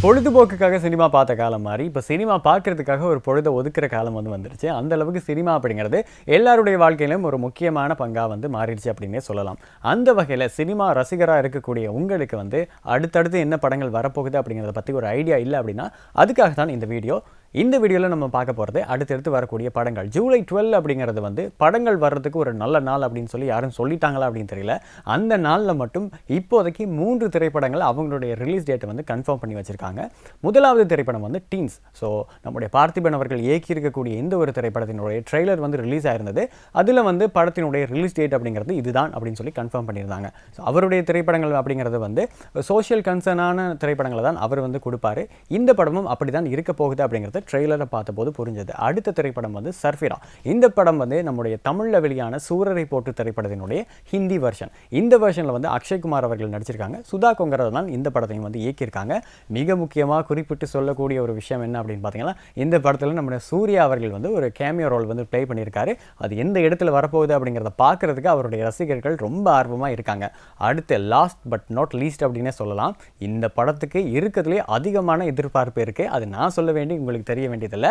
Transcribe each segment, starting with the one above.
பொழுதுபோக்குக்காக சினிமா பார்த்த காலம் மாதிரி இப்போ சினிமா பார்க்கறதுக்காக ஒரு பொழுதை ஒதுக்குற காலம் வந்து வந்துருச்சு. அந்த அளவுக்கு சினிமா அப்படிங்கிறது எல்லாருடைய வாழ்க்கையிலும் ஒரு முக்கியமான பங்காக வந்து மாறிடுச்சு அப்படின்னே சொல்லலாம். அந்த வகையில் சினிமா ரசிகராக இருக்கக்கூடிய உங்களுக்கு வந்து அடுத்தடுத்து என்ன படங்கள் வரப்போகுது அப்படிங்கிறத பற்றி ஒரு ஐடியா இல்லை அப்படின்னா அதுக்காக தான் இந்த வீடியோ இந்த வீடியோவில் நம்ம பார்க்க போகிறது அடுத்தடுத்து வரக்கூடிய படங்கள். ஜூலை டுவெல் அப்படிங்கிறது வந்து படங்கள் வர்றதுக்கு ஒரு நல்ல நாள் அப்படின்னு சொல்லி யாரும் சொல்லிட்டாங்களா அப்படின்னு தெரியல. அந்த நாளில் மட்டும் இப்போதைக்கு மூன்று திரைப்படங்கள் அவங்களுடைய ரிலீஸ் டேட்டை வந்து கன்ஃபார்ம் பண்ணி வச்சுருக்காங்க. முதலாவது திரைப்படம் வந்து டீன்ஸ் ஸோ நம்முடைய பார்த்திபன் அவர்கள் இயக்கியிருக்கக்கூடிய இந்த ஒரு திரைப்படத்தினுடைய ட்ரெய்லர் வந்து ரிலீஸ் ஆயிருந்தது. அதில் வந்து படத்தினுடைய ரிலீஸ் டேட் அப்படிங்கிறது இதுதான் அப்படின்னு சொல்லி கன்ஃபார்ம் பண்ணியிருந்தாங்க. ஸோ அவருடைய திரைப்படங்கள் அப்படிங்கிறது வந்து சோஷியல் கன்சர்னான திரைப்படங்களை தான் அவர் வந்து கொடுப்பாரு. இந்த படமும் அப்படி தான் இருக்க போகுது அப்படிங்கிறது ட்ரெய்லரை பார்த்தபோது புரிஞ்சது. அடுத்த திரைப்படம் வந்து சர்ஃபிரா. இந்த படம் வந்து நம்முடைய தமிழில் வெளியான சூரரை போட்டு திரைப்படத்தினுடைய ஹிந்தி வெர்ஷன் இந்த வெர்ஷனில் வந்து அக்ஷய்குமார் அவர்கள் நடிச்சிருக்காங்க. சுதா கொங்கரா தான் இந்த படத்தையும் வந்து இயக்கியிருக்காங்க. மிக முக்கியமாக குறிப்பிட்டு சொல்லக்கூடிய ஒரு விஷயம் என்ன அப்படின்னு பார்த்தீங்கன்னா இந்த படத்தில் நம்முடைய சூர்யா அவர்கள் வந்து ஒரு கேமியோ ரோல் வந்து ப்ளே பண்ணியிருக்காரு. அது எந்த இடத்துல வரப்போகுது அப்படிங்கிறத பார்க்கறதுக்கு அவருடைய ரசிகர்கள் ரொம்ப ஆர்வமாக இருக்காங்க. அடுத்து லாஸ்ட் பட் நாட் லீஸ்ட் அப்படின்னே சொல்லலாம். இந்த படத்துக்கு இருக்கிறதுலே அதிகமான எதிர்பார்ப்பு இருக்குது அது நான் சொல்ல வேண்டி உங்களுக்கு தெரிய வேண்டியதில்லை.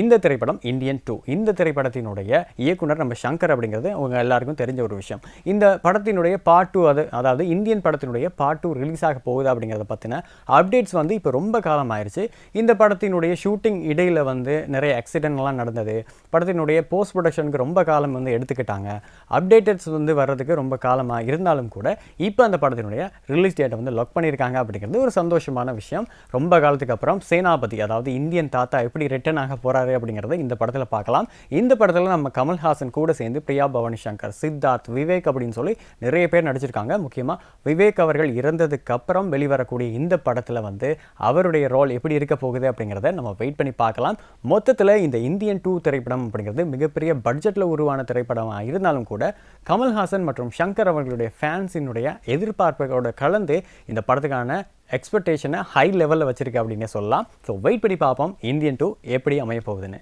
இந்த திரைப்படம் இந்தியன் டூ இந்த திரைப்படத்தினுடைய இயக்குனர் நம்ம சங்கர் அப்படிங்கிறது உங்க எல்லாருக்கும் தெரிஞ்ச ஒரு விஷயம். இந்த படத்தினுடைய பார்ட் டூ அது அதாவது இந்தியன் படத்தினுடைய பார்ட் டூ ரிலீஸ் ஆக போகுது அப்படிங்கிறத பற்றின அப்டேட்ஸ் வந்து இப்போ ரொம்ப காலம் ஆயிருச்சு. இந்த படத்தினுடைய ஷூட்டிங் இடையில் வந்து நிறைய ஆக்சிடென்ட்லாம் நடந்தது. படத்தினுடைய போஸ்ட் ப்ரொடக்ஷனுக்கு ரொம்ப காலம் வந்து எடுத்துக்கிட்டாங்க. அப்டேட்டட்ஸ் வந்து வர்றதுக்கு ரொம்ப காலமாக இருந்தாலும் கூட இப்போ அந்த படத்தினுடைய ரிலீஸ் டேட்டை வந்து லாக் பண்ணியிருக்காங்க அப்படிங்கிறது ஒரு சந்தோஷமான விஷயம். ரொம்ப காலத்துக்கு அப்புறம் சேனாபதி அதாவது இந்தியன் தாத்தா எப்படி ரிட்டர்ன் ஆக போறாரு அப்படிங்கிறத இந்த படத்தில் பார்க்கலாம். இந்த படத்தில் நம்ம கமல்ஹாசன் கூட சேர்ந்து பிரியா பவானி சங்கர் சித்தார்த் விவேக் அப்படின்னு சொல்லி நிறைய பேர் நடிச்சிருக்காங்க. முக்கியமாக விவேக் அவர்கள் இறந்ததுக்கு அப்புறம் வெளிவரக்கூடிய இந்த படத்தில் வந்து அவருடைய ரோல் எப்படி இருக்க போகுது அப்படிங்கிறத நம்ம வெயிட் பண்ணி பார்க்கலாம். மொத்தத்தில் இந்த இந்தியன் டூ திரைப்படம் அப்படிங்கிறது மிகப்பெரிய பட்ஜெட்டில் உருவான திரைப்படமாக இருந்தாலும் கூட கமல்ஹாசன் மற்றும் சங்கர் அவர்களுடைய ஃபேன்ஸினுடைய எதிர்பார்ப்போட கலந்து இந்த படத்துக்கான எக்ஸ்பெக்டேஷனை ஹை லெவலில் வச்சுருக்கு அப்படின்னே சொல்லலாம். ஸோ வெயிட் பண்ணி பார்ப்போம் இந்தியன் டூ எப்படி அமைய போகுதுன்னு.